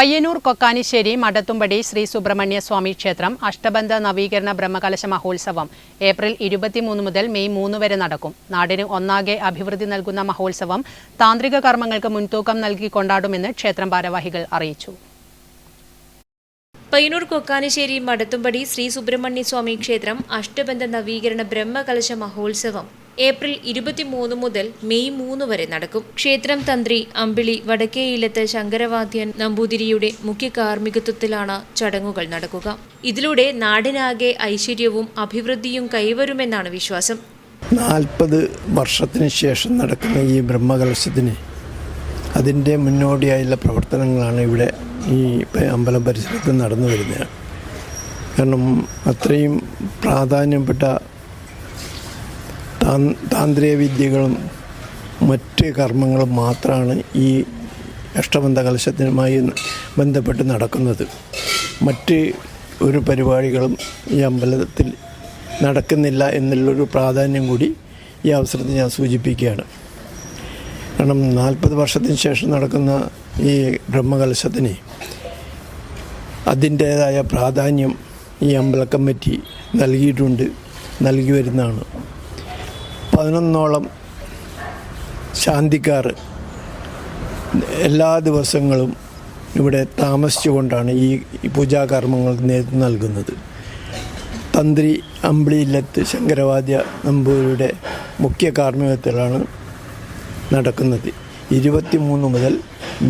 പയ്യന്നൂർ കൊക്കാനിശ്ശേരി മടത്തുംപടി ശ്രീ സുബ്രഹ്മണ്യ സ്വാമി ക്ഷേത്രം അഷ്ടബന്ധ നവീകരണ ബ്രഹ്മകലശ മഹോത്സവം ഏപ്രിൽ ഇരുപത്തിമൂന്ന് മുതൽ മെയ് മൂന്ന് വരെ നടക്കും. നാടിന് ഒന്നാകെ അഭിവൃദ്ധി നൽകുന്ന മഹോത്സവം താന്ത്രിക കർമ്മങ്ങൾക്ക് മുൻതൂക്കം നൽകി കൊണ്ടാടുമെന്ന് ക്ഷേത്രം ഭാരവാഹികൾ അറിയിച്ചു. പയ്യന്നൂർ കൊക്കാനശ്ശേരി മടത്തുംപടി ശ്രീ സുബ്രഹ്മണ്യ സ്വാമി ക്ഷേത്രം അഷ്ടബന്ധ നവീകരണ ബ്രഹ്മകലശ മഹോത്സവം ഏപ്രിൽ ഇരുപത്തിമൂന്ന് മുതൽ മെയ് മൂന്ന് വരെ നടക്കും. ക്ഷേത്രം തന്ത്രി അമ്പിളി വടക്കേയിലത്ത് ശങ്കരവാദ്യൻ നമ്പൂതിരിയുടെ മുഖ്യ കാർമ്മികത്വത്തിലാണ് ചടങ്ങുകൾ നടക്കുക. ഇതിലൂടെ നാടിനാകെ ഐശ്വര്യവും അഭിവൃദ്ധിയും കൈവരുമെന്നാണ് വിശ്വാസം. നാൽപ്പത് വർഷത്തിന് ശേഷം നടക്കുന്ന ഈ ബ്രഹ്മകലശത്തിന് അതിന്റെ മുന്നോടിയായുള്ള പ്രവർത്തനങ്ങളാണ് ഇവിടെ ഈ അമ്പലം പരിസരത്ത് നടന്നു വരുന്നത്. കാരണം അത്രയും പ്രാധാന്യപ്പെട്ട താന്ത്രിക വിദ്യകളും മറ്റ് കർമ്മങ്ങളും മാത്രമാണ് ഈ അഷ്ടബന്ധ കലശത്തിനുമായി ബന്ധപ്പെട്ട് നടക്കുന്നത്. മറ്റ് ഒരു പരിപാടികളും ഈ അമ്പലത്തിൽ നടക്കുന്നില്ല എന്നുള്ളൊരു പ്രാധാന്യം കൂടി ഈ അവസരത്തിൽ ഞാൻ സൂചിപ്പിക്കുകയാണ്. കാരണം നാൽപ്പത് വർഷത്തിന് ശേഷം നടക്കുന്ന ഈ ബ്രഹ്മകലശത്തിന് അതിന്റേതായ പ്രാധാന്യം ഈ അമ്പല കമ്മിറ്റി നൽകിയിട്ടുണ്ട് നൽകി വരുന്നതാണ്. പതിനൊന്നോളം ശാന്തിക്കാർ എല്ലാ ദിവസങ്ങളും ഇവിടെ താമസിച്ചുകൊണ്ടാണ് ഈ പൂജാകർമ്മങ്ങൾക്ക് നേതൃത്വം നൽകുന്നത്. തന്ത്രി അമ്പിളിയില്ലത്ത് ശങ്കരവാദ്യ നമ്പൂരിയുടെ മുഖ്യ കാർമ്മികത്തിലാണ് നടക്കുന്നത്. ഇരുപത്തി മൂന്ന് മുതൽ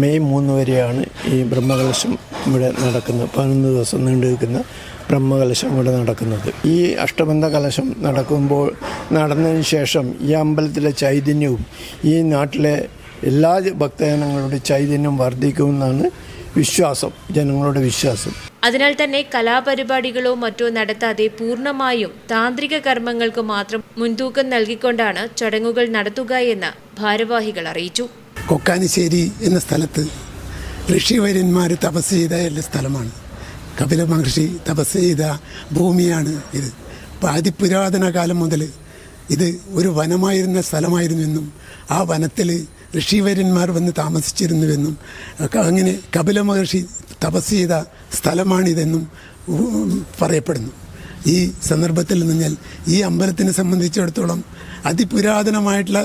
മെയ് മൂന്ന് വരെയാണ് ഈ ബ്രഹ്മകലശം ഇവിടെ നടക്കുന്നത്. പതിനൊന്ന് ദിവസം നീണ്ടു നിൽക്കുന്ന ബ്രഹ്മകലശം ഇവിടെ നടക്കുന്നത്. ഈ അഷ്ടബന്ധ കലശം നടക്കുമ്പോൾ നടന്നതിന് ശേഷം ഈ അമ്പലത്തിലെ ചൈതന്യവും ഈ നാട്ടിലെ എല്ലാ ഭക്തജനങ്ങളുടെ ചൈതന്യം വർദ്ധിക്കുമെന്നാണ് വിശ്വാസം ജനങ്ങളുടെ വിശ്വാസം. അതിനാൽ തന്നെ കലാപരിപാടികളോ മറ്റോ നടത്താതെ പൂർണമായും താന്ത്രിക കർമ്മങ്ങൾക്ക് മാത്രം മുൻതൂക്കം നൽകിക്കൊണ്ടാണ് ചടങ്ങുകൾ നടത്തുക എന്ന് ഭാരവാഹികൾ അറിയിച്ചു. കൊക്കാനിശ്ശേരി എന്ന സ്ഥലത്ത് ഋഷിവര്യന്മാർ തപസ് ചെയ്ത എല്ലാ സ്ഥലമാണ്. കപില മഹർഷി തപസ് ചെയ്ത ഭൂമിയാണ് ഇത്. അപ്പോൾ അതിപുരാതന കാലം മുതൽ ഇത് ഒരു വനമായിരുന്ന സ്ഥലമായിരുന്നുവെന്നും ആ വനത്തിൽ ഋഷിവര്യന്മാർ വന്ന് താമസിച്ചിരുന്നുവെന്നും അങ്ങനെ കപില മഹർഷി തപസ് ചെയ്ത സ്ഥലമാണിതെന്നും പറയപ്പെടുന്നു. ഈ സന്ദർഭത്തിൽ നിന്നാൽ ഈ അമ്പലത്തിനെ സംബന്ധിച്ചിടത്തോളം അതിപുരാതനമായിട്ടുള്ള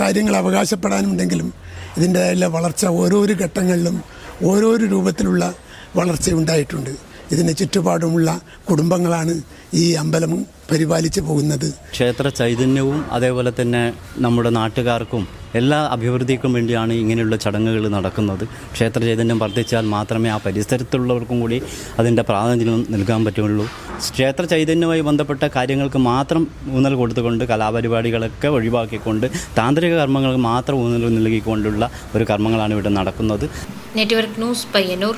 കാര്യങ്ങൾ അവകാശപ്പെടാനുണ്ടെങ്കിലും ഇതിന്റെതായുള്ള വളർച്ച ഓരോരോ ഘട്ടങ്ങളിലും ഓരോരോ രൂപത്തിലുള്ള വളർച്ച ഉണ്ടായിട്ടുണ്ട്. ഇതിന് ചുറ്റുപാടുമുള്ള കുടുംബങ്ങളാണ് ഈ അമ്പലം പരിപാലിച്ചു പോകുന്നത്. ക്ഷേത്ര ചൈതന്യവും അതേപോലെ തന്നെ നമ്മുടെ നാട്ടുകാർക്കും എല്ലാ അഭിവൃദ്ധിക്കും വേണ്ടിയാണ് ഇങ്ങനെയുള്ള ചടങ്ങുകൾ നടക്കുന്നത്. ക്ഷേത്ര ചൈതന്യം വർദ്ധിച്ചാൽ മാത്രമേ ആ പരിസരത്തുള്ളവർക്കും കൂടി അതിന്റെ പ്രാധാന്യം നൽകാൻ പറ്റുള്ളൂ. ക്ഷേത്ര ചൈതന്യവുമായി ബന്ധപ്പെട്ട കാര്യങ്ങൾക്ക് മാത്രം ഊന്നൽ കൊടുത്തുകൊണ്ട് കലാപരിപാടികളൊക്കെ ഒഴിവാക്കിക്കൊണ്ട് താന്ത്രിക കർമ്മങ്ങൾക്ക് മാത്രം ഊന്നൽ നൽകിക്കൊണ്ടുള്ള ഒരു കർമ്മങ്ങളാണ് ഇവിടെ നടക്കുന്നത്. Network news Payyanur